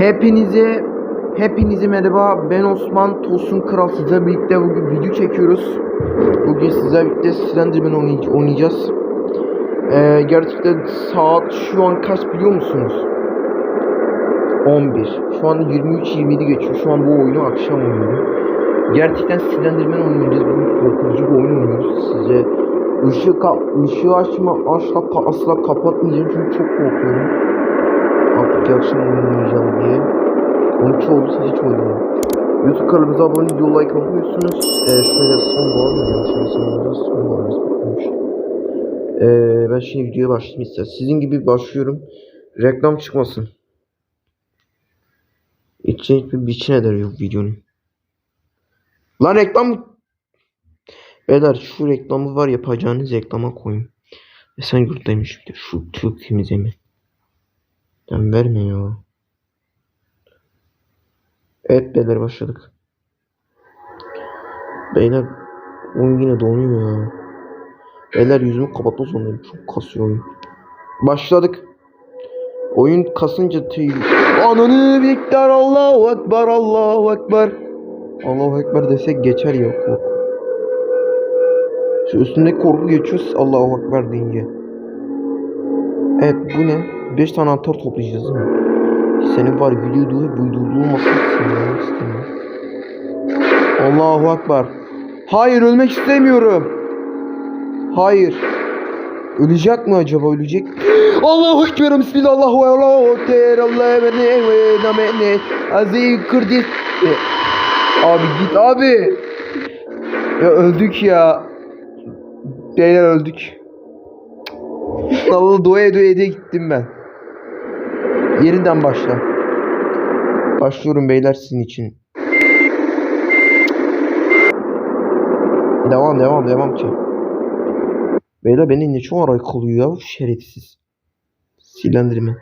Hepinize hepinize merhaba. Ben Osman Tosun Kral sizlerle birlikte bugün video çekiyoruz. Bugün sizlerle birlikte Slenderman oynay- oynayacağız. Ee, gerçekten saat şu an kaç biliyor musunuz? 11. Şu anda 23-27 geçiyor. Şu an bu oyunu akşam oynuyorum. Gerçekten Slenderman oynayacağız. Bugün korkutucu bir oyun oynuyoruz. Size ışığı, ışığı açma asla, asla kapatmayacağım çünkü çok korkuyorum. Akşam oynayacağım diye. 12 olduysa hiç oynamam. YouTube kanalımıza abone video like atıyorsunuz. Ee, şöyle son var mı? Yanlış anlaşılmadan son var bitmiş. Ee, ben şimdi videoya başlayayım ister. Sizin gibi başlıyorum. Reklam çıkmasın. İçine hiçbir biçine eder yok videonun. Lan reklam mı? Beyler şu reklamı var yapacağınız reklama koyun. Esen yurttaymış bir de şu Türk temizleme. Verme ya. Evet beyler başladık. Beyler oyun yine donuyor ya. Beyler yüzümü kapatma zorundayım. Çok kasıyor oyun. Başladık. Oyun kasınca tüy. Ananı miktar Allahu Ekber Allahu Ekber. Allahu Ekber desek geçer ya korku. Şu üstünde korku geçiyor Allahu Ekber deyince. Evet bu ne? 5 tane anahtar toplayacağız değil mi? Senin var video duyuyor buydurulmasın sinirlenmek istemiyorum. Allahu Ekber. Hayır ölmek istemiyorum. Hayır. Ölecek mi acaba ölecek? Allahu Ekber Bismillah Allahu Ekber Allahu Ekber Namene Aziz Kırdis Abi git abi Ya öldük ya Beyler öldük Allah dua dua ede gittim ben Yeniden başla. Başlıyorum beyler sizin için. Devam devam devam ki. Beyler beni ne çok aray kalıyor ya şerefsiz. Silendirme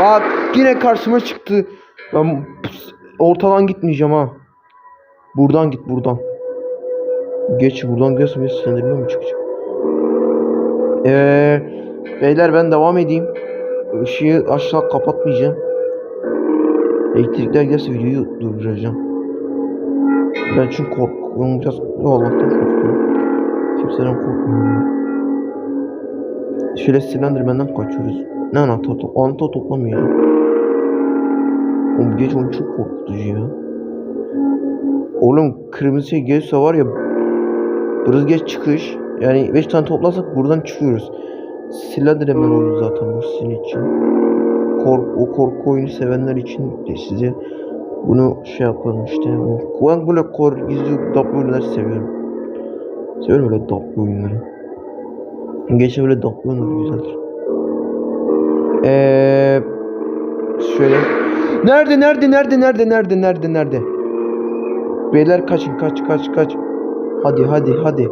Bak yine karşıma çıktı. Ben ortadan gitmeyeceğim ha. Buradan git buradan. Geç buradan bir silendirme mi çıkacak? Eee Beyler ben devam edeyim Işığı aşağı kapatmayacağım Elektrikler gelse videoyu durduracağım Ben çünkü korkuyorum biraz Allah'tan korkuyorum Kimseden korkmuyorum. Şöyle Slenderman'dan kaçıyoruz. Ne anahtar to anahtar toplamıyor. Oğlum geç oyun çok korkutucu ya. Oğlum kırmızı şey gelirse var ya Burası geç çıkış. Yani 5 tane toplasak buradan çıkıyoruz. Slenderman oyunu zaten bu sizin için. Kork o korku oyunu sevenler için de size bunu şey yapalım işte. Ben böyle kor gizli daplı oyunları seviyorum. Seviyorum öyle daplı oyunları. Geçen böyle daplı oyunlar güzeldir. Eee şöyle. Nerede nerede nerede nerede nerede nerede nerede? Beyler kaçın kaç kaç kaç. Hadi hadi hadi.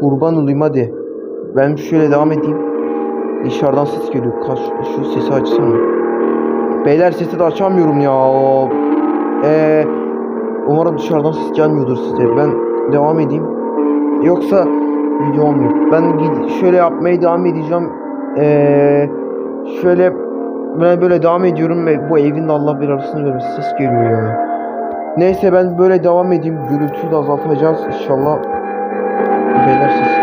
Kurban olayım hadi. Ben şöyle devam edeyim. Dışarıdan ses geliyor. Kaç şu sesi açsana. Beyler sesi de açamıyorum ya. Eee umarım dışarıdan ses gelmiyordur size. Ben devam edeyim. Yoksa video olmuyor. Ben şöyle yapmaya devam edeceğim. Ee, şöyle ben böyle devam ediyorum ve bu evin Allah bir arasını vermesin ses geliyor ya. Neyse ben böyle devam edeyim. Gürültüyü de azaltacağız inşallah. Beyler açtım.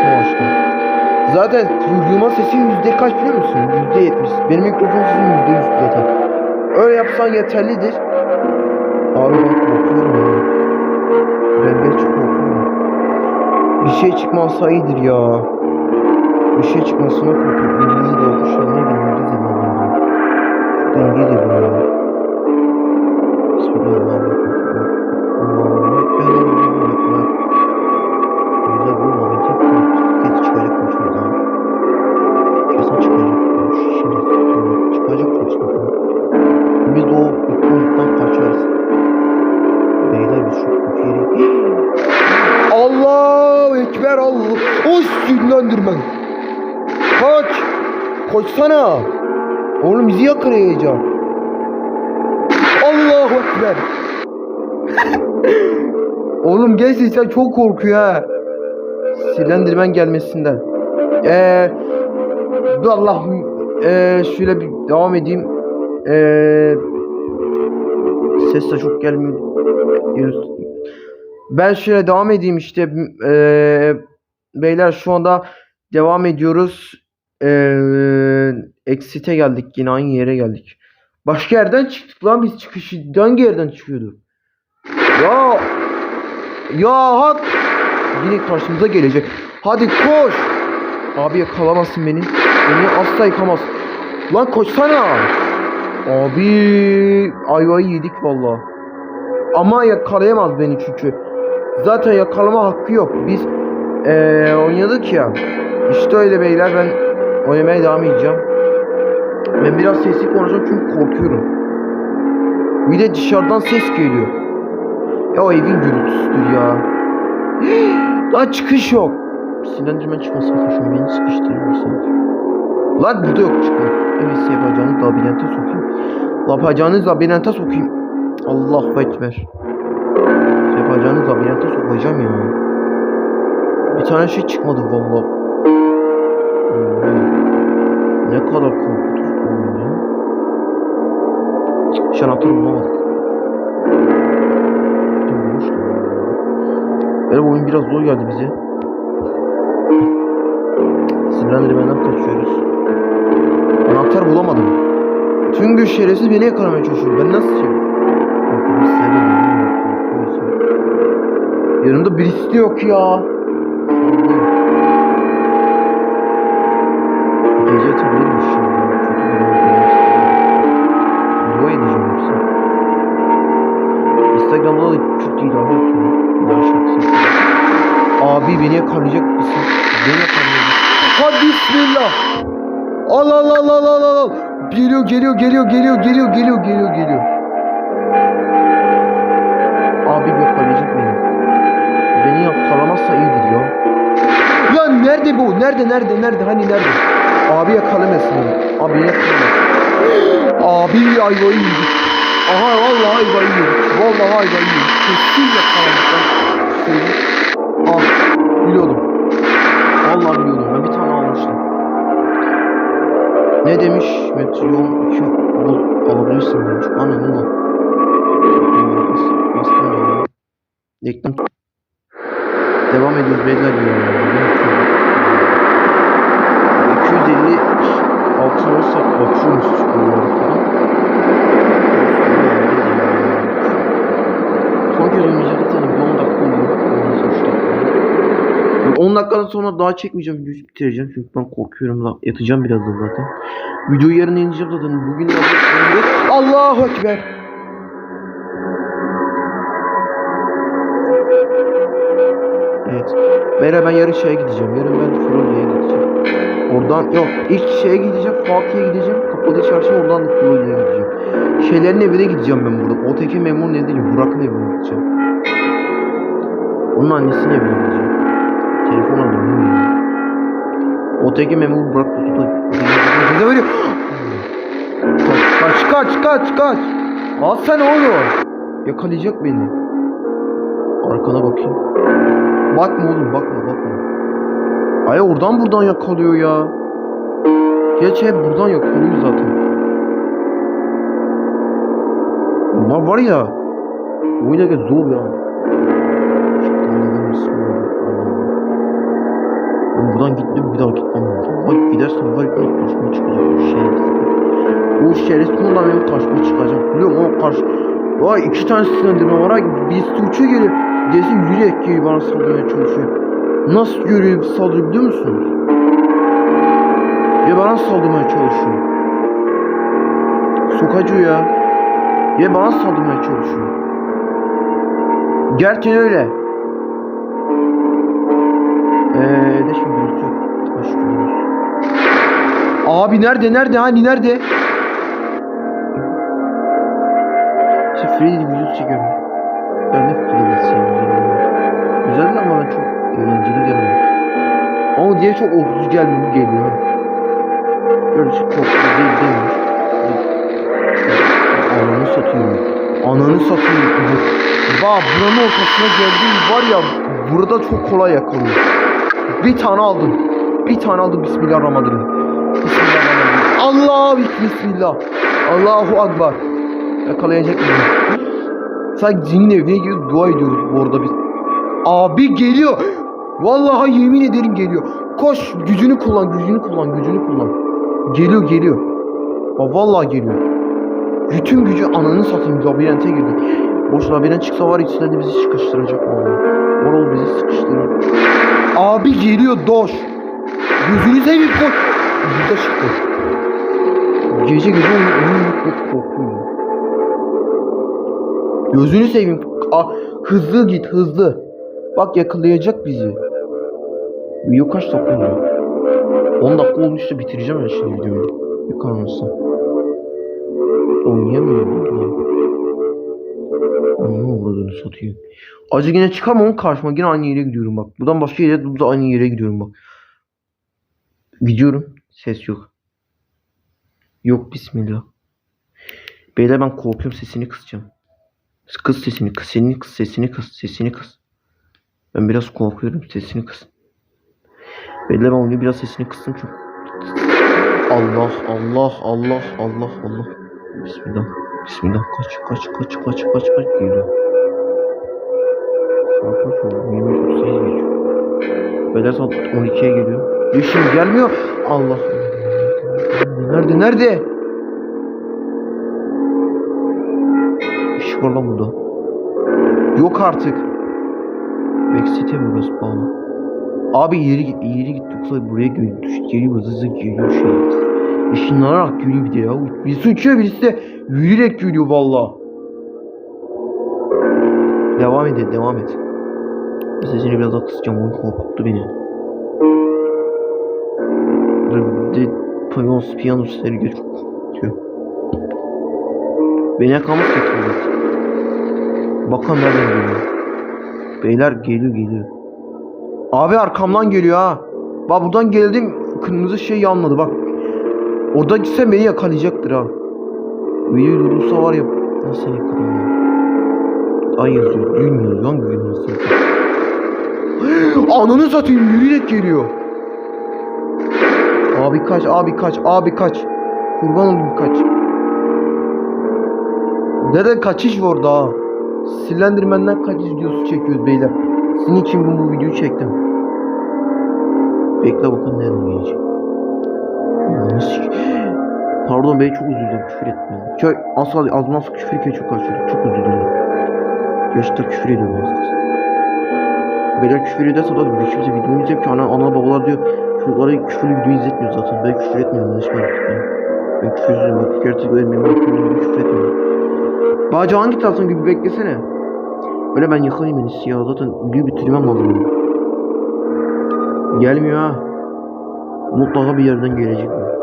Zaten duyulma sesi yüzde kaç biliyor musun? Yüzde yetmiş. Benim mikrofon sesim yüzde yüz zaten. Öyle yapsan yeterlidir. Abi ben korkuyorum ya. Ben geç korkuyorum. Bir şey çıkmazsa iyidir ya. Bir şey çıkmasına korkuyorum. İngilizce de ya. Ne bileyim İngilizce mi bilmiyorum. Şurada İngilizce bilmiyorum. Bismillahirrahmanirrahim. Allahu Ekber. Allahu Ekber. Güzel bu olabilecek mi? De o ikonikten kaçarız. Beyler biz çok kötü yere... Allahu Ekber Allah. O sinirlendirmen. Kaç. Koşsana. Oğlum bizi yakalayacak. Allahu Ekber. Oğlum gelsin sen çok korkuyor ha. Silendirmen gelmesinden. Eee... Allah... Eee şöyle bir devam edeyim. Ee, ses de çok gelmiyor. Ben şöyle devam edeyim işte. Ee, beyler şu anda devam ediyoruz. Ee, geldik yine aynı yere geldik. Başka yerden çıktık lan biz çıkışı hangi yerden çıkıyordu? Ya ya hak yine karşımıza gelecek. Hadi koş. Abi yakalamazsın beni. Beni asla yıkamaz. Lan koşsana. Abi ayvayı yedik valla. Ama yakalayamaz beni çünkü. Zaten yakalama hakkı yok. Biz eee oynadık ya. İşte öyle beyler ben oynamaya devam edeceğim. Ben biraz sesli konuşacağım çünkü korkuyorum. Bir de dışarıdan ses geliyor. Ya o evin gürültüsüdür ya. Lan çıkış yok. Silindirmen çıkmasın koşun beni sıkıştırır sanki. Lan burada yok çıkma. Evet size yapacağınız labirente sokayım. Yapacağınız labirente sokayım. Allah ekber. Yapacağınız labirente sokacağım ya. Bir tane şey çıkmadı valla. Ne kadar korkutucu oyun ya. Şu anahtarı bulamadık. Böyle oyun biraz zor geldi bize. Sinirlendirmeden kaçıyoruz. Anahtar bulamadım. Tüm güç şerefsiz beni yakalamaya çalışıyor. Ben nasıl şey? Korkuyorsun. Yanımda birisi yok ya. Gece yatabilirmiş ya. Bir istiyorum. Dua edeceğim yoksa. Instagram'da da çok iyi abi atıyorum. Daha şarkısı. Abi beni yakalayacak mısın? Beni yakalayacak. Hadi bismillah. Al al al al al al. Geliyor geliyor geliyor geliyor geliyor geliyor geliyor geliyor. Abi yakalayacak beni. Beni yakalamazsa iyidir ya. Ya nerede bu? Nerede nerede nerede? Hani nerede? Abi yakalamasın. Abi yakalamasın. Abi ayvayı yedik. Aha vallahi ayvayı yedik. Vallahi ayvayı yedik. Kesin yakaladık. Al. Biliyordum. Vallahi biliyordum. Ben bir. Ne demiş? Metron 2 bul alabilirsin demiş. Ananı lan. Bastım. Devam ediyoruz beyler ya. 250 altın olursak açıyormuş çıkıyor arkadan. Son kez oynayacağız zaten bir 10 dakika oluyor. Ondan sonra 3 dakika oluyor. 10 dakikadan sonra daha çekmeyeceğim videoyu bitireceğim çünkü ben korkuyorum da yatacağım birazdan zaten. Videoyu yarın ineceğim zaten. Bugün de Allahu Ekber. Evet. Beyler ben yarın şeye gideceğim. Yarın ben Florya'ya gideceğim. Oradan yok. ilk şeye gideceğim. Fatih'e gideceğim. Kapalı çarşı oradan da Florya'ya gideceğim. Şeylerin evine gideceğim ben burada. O teki memurun evi değil. Burak'ın evine gideceğim. Onun annesinin evine gideceğim. Telefon alıyorum. ya. O teki memur Burak Kutu'da. Ceza veriyor. Kaç kaç kaç kaç. Al sen oğlum. Yakalayacak beni. Arkana bakayım. Bakma oğlum bakma bakma. Ay oradan buradan yakalıyor ya. Geç hep buradan yakalıyor zaten. Bunlar var ya. Oyuna göre zor ya. Ben buradan gittim bir daha gitmem lazım. Bak gidersen var ya karşıma çıkacak o şerefsiz. O şerefsiz bundan benim karşıma çıkacak. Biliyorum o karşı... Vay iki tane sinirlendirme var ha. Birisi uçuyor geliyor. Diğerisi yürüyerek geliyor bana saldırmaya çalışıyor. Nasıl görüyor bir saldırı biliyor musunuz? Ya bana saldırmaya çalışıyor. Sokacı ya. Ya bana saldırmaya çalışıyor. Gerçekten öyle. Eee de şimdi yok. Hoş geldiniz. Abi nerede nerede hani nerede? İşte Freddy videosu çekiyorum. Ben de Freddy seviyorum. Güzel ama ben çok eğlenceli gelmiyor. Ama diğer çok korkutucu gelmiyor geliyor. Gerçi korkutucu değil değilmiş. Ananı satayım. Ananı satayım. Bak buranın ortasına geldiğim var ya burada çok kolay yakalıyor. Bir tane aldım. Bir tane aldım Bismillahirrahmanirrahim. Bismillahirrahmanirrahim. Allah bismillah. Allahu Akbar. Yakalayacak bizi. Sanki cinin evine girip dua ediyoruz bu arada biz. Abi geliyor. Vallahi yemin ederim geliyor. Koş gücünü kullan gücünü kullan gücünü kullan. Geliyor geliyor. Aa, vallahi geliyor. Bütün gücü ananı satayım labirente girdi. Boş labirent çıksa var içinde de bizi sıkıştıracak vallahi. Moral bizi sıkıştırır. Abi geliyor doş. Gözünü seveyim koş. Burada çıktı. Gece gece onu, onu çok korkuyorum. Gözünü seveyim. Aa, hızlı git hızlı. Bak yakalayacak bizi. Video kaç dakika oldu? 10 dakika olmuştu bitireceğim ben şimdi videoyu. Yıkar mısın? Oynayamıyorum ya. Onu vurduğunu satayım. Acı yine çıkamam karşıma yine aynı yere gidiyorum bak. Buradan başka yere burada aynı yere gidiyorum bak. Gidiyorum. Ses yok. Yok bismillah. Beyler ben korkuyorum sesini kısacağım. Kız sesini kız sesini kız sesini kız sesini kız. Ben biraz korkuyorum sesini kız. Beyler ben onu biraz sesini kıstım çünkü. Allah Allah Allah Allah Allah. Bismillah. Bismillah kaç kaç kaç kaç kaç kaç geliyor. Saat kaç oldu? 23.38 geçiyor. Beyler saat 12'ye geliyor. Yeşil gelmiyor. Allah. Nerede nerede? İş var burada. Yok artık. Meksite burası bağlı. Abi ileri git, ileri git yoksa buraya düş, geliyor hızlı geliyor şey. Işınlanarak geliyor bir de ya. Birisi uçuyor birisi de yürüyerek geliyor valla. Devam et, devam et. Sesini biraz daha kısacağım, oyun korkuttu beni. De Piyano, piyano sesleri geç korkutuyor. Beni yakamaz getiriyor. Bakalım nereden geliyor. Beyler geliyor geliyor. Abi arkamdan geliyor ha. Bak buradan geldim kırmızı şey yanmadı bak. Orada gitse beni yakalayacaktır ha. Video durursa var ya nasıl yakalanıyor. Ay yazıyor. Gün yazıyor. Hangi gün nasıl? Ananı satayım yürüyerek geliyor. Abi kaç abi kaç abi kaç. Kurban olayım kaç. Neden kaçış var orada ha? Silendirmenden kaçış videosu çekiyoruz beyler. Sizin için bu, bu videoyu çektim. Bekle bakalım nereden gelecek. Pardon bey çok üzüldüm küfür etmeyin. Köy asla az az küfür etmeye çok karşıyım. Çok dilerim. Gerçekten küfür ediyorum az kız. Beyler küfür ederse da bir kimse videomu izleyip ki ana, ana babalar diyor çocuklara küfürlü video izletmiyor zaten. Ben küfür etmiyorum yanlış merak etmeyin. Ben küfürsüzüm bak gerçekten benim benim küfür, küfür etmiyorum. Bağcı hangi taraftan gibi beklesene. Öyle ben yakalayayım en iyisi ya zaten videoyu bitirmem lazım. Gelmiyor ha. Mutlaka bir yerden gelecek. bu.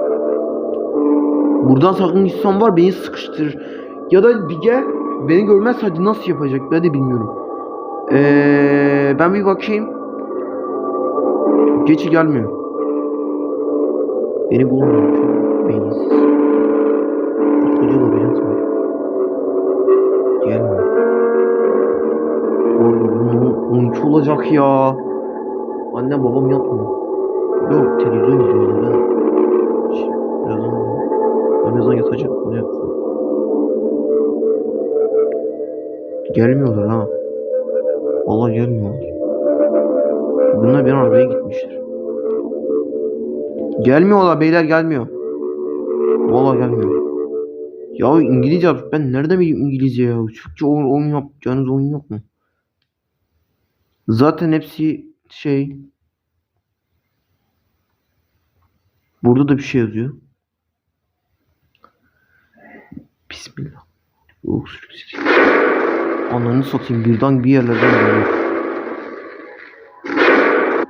Buradan sakın insan var beni sıkıştırır. Ya da bir gel beni görmez hadi nasıl yapacak ben de bilmiyorum. Ee, ben bir bakayım. Geçi gelmiyor. Beni bulmuyor. Beyinsiz. Koskoca labirent var. Gelmiyor. Oğlum 12 olacak ya. Annem babam yatmıyor. Yok televizyon izliyorlar ben. Birazdan ben birazdan yatacak. Ne? Gelmiyorlar ha. Vallahi gelmiyorlar. Bunlar bir arabaya gitmişler. Gelmiyorlar beyler gelmiyor. Vallahi gelmiyor. Ya İngilizce yap. Ben nerede bileyim İngilizce ya? Türkçe oyun, oyun yapacağınız oyun yok mu? Zaten hepsi şey. Burada da bir şey yazıyor. Bismillah. Öksürük. Ananı satayım birden bir yerlerden geliyor.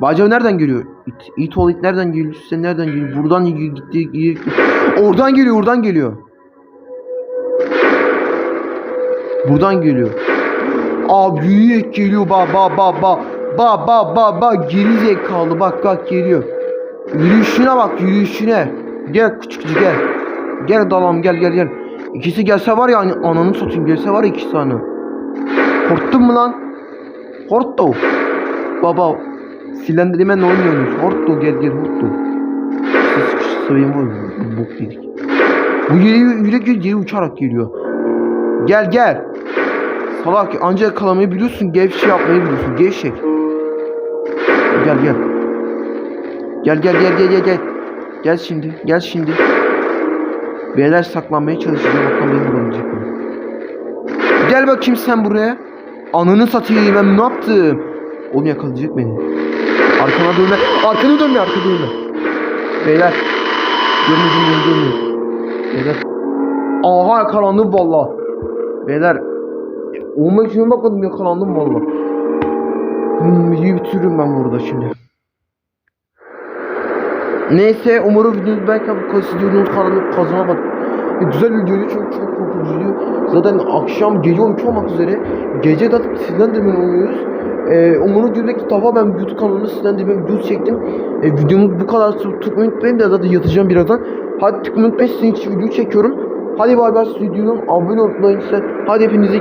Bacav nereden geliyor? İt, it ol it nereden geliyor? Sen nereden geliyor? Buradan gitti, gitti. Oradan geliyor, oradan geliyor. Buradan geliyor. Aa büyük geliyor ba ba ba ba. Ba ba ba ba geri zekalı bak bak geliyor. Yürüyüşüne bak yürüyüşüne. Gel küçükçü gel. Gel dalam gel gel gel. İkisi gelse var ya hani ananı satayım gelse var ya ikisi tane. Korktun mu lan? Korktu. Baba silendirmenle oynuyormuş. Horttu gel gel horttu. Siz var mı? Bok yedik. Bu yere yürek yere uçarak geliyor. Gel gel. Salak ancak yakalamayı biliyorsun. Gevşe yapmayı biliyorsun. Gevşek. Gel gel. Gel gel gel gel gel gel. Şimdi. Gel şimdi. Beyler saklanmaya çalışacağım. Bakalım beni bulabilecek mi? Gel bakayım sen buraya. Ananı satayım ben ne yaptım? Oğlum yakalayacak beni. Arkana dönme. Arkana dönme arkana dönme. Beyler. Görmedim beni görmüyor. Beyler. Aha yakalandım valla. Beyler. Olmak için bakmadım yakalandım valla. Hmm, iyi bitiririm ben burada şimdi. Neyse umarım videonuz belki bu kasidyonun kanalı kazanamadım. E, güzel videoydu çünkü çok korkutucuydu. Zaten akşam gece 12 olmak üzere gece de Slenderman oynuyoruz. E, umarım güldeki defa ben YouTube kanalımda Slenderman videosu çektim. E, videomuz bu kadar tutmayı unutmayın da zaten yatacağım birazdan. Hadi tıkmayı unutmayın sizin için video çekiyorum. Hadi bay bay videonun abone olmayı unutmayın. Hadi hepinize